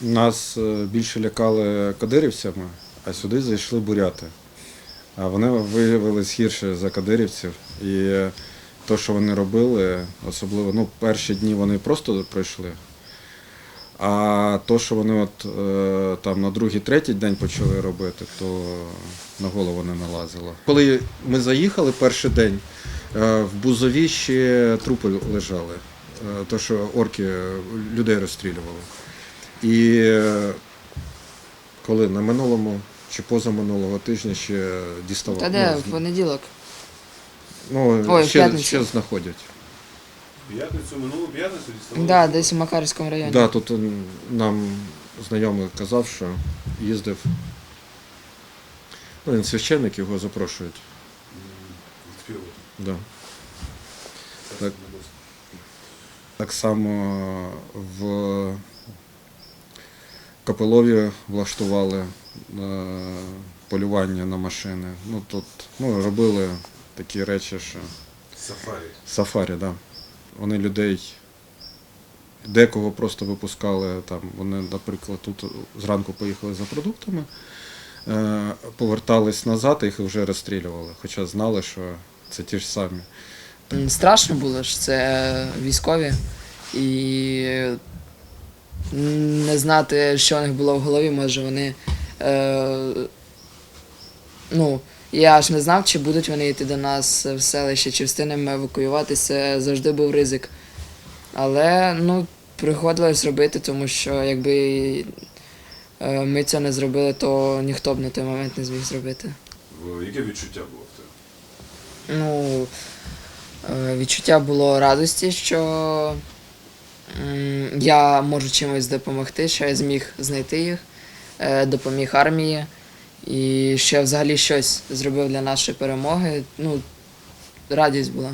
Нас е, більше лякали кадирівцями, а сюди зайшли буряти. А вони виявились гірше за кадирівців. І те, що вони робили, особливо ну, перші дні вони просто пройшли. А то, що вони от, е, там на другий, третій день почали робити, то на голову не налазило. Коли ми заїхали перший день, е, в Бузові ще трупи лежали, то, що орки людей розстрілювали. І е, коли на минулому чи позаминулого тижня ще діставали. Та де, ну, в понеділок. ну, Ой, в ще, п'ятницю. ще знаходять. П'ятницю, минулу п'ятницю діставали? Да, десь у Макарівському районі. Да, тут м, нам знайомий казав, що їздив. Ну, він священник, його запрошують. Відспівувати. Да. Так. Так само в Капелові влаштували е, полювання на машини. Ну, тут ну, робили такі речі, що Сафарі. сафарі, да. Вони людей декого просто випускали там. Вони, наприклад, тут зранку поїхали за продуктами, е, повертались назад, і їх вже розстрілювали, хоча знали, що це ті ж самі. Страшно було ж, це військові. І не знати, що у них було в голові, може вони. Е, ну, я ж не знав, чи будуть вони йти до нас в селище, чи встигнемо евакуюватися, завжди був ризик. Але ну, приходилось робити, тому що якби е, ми це не зробили, то ніхто б на той момент не зміг зробити. Яке відчуття було в тебе? Ну, е, відчуття було радості, що я можу чимось допомогти, що я зміг знайти їх, е, допоміг армії, і що я взагалі щось зробив для нашої перемоги. Ну, радість була.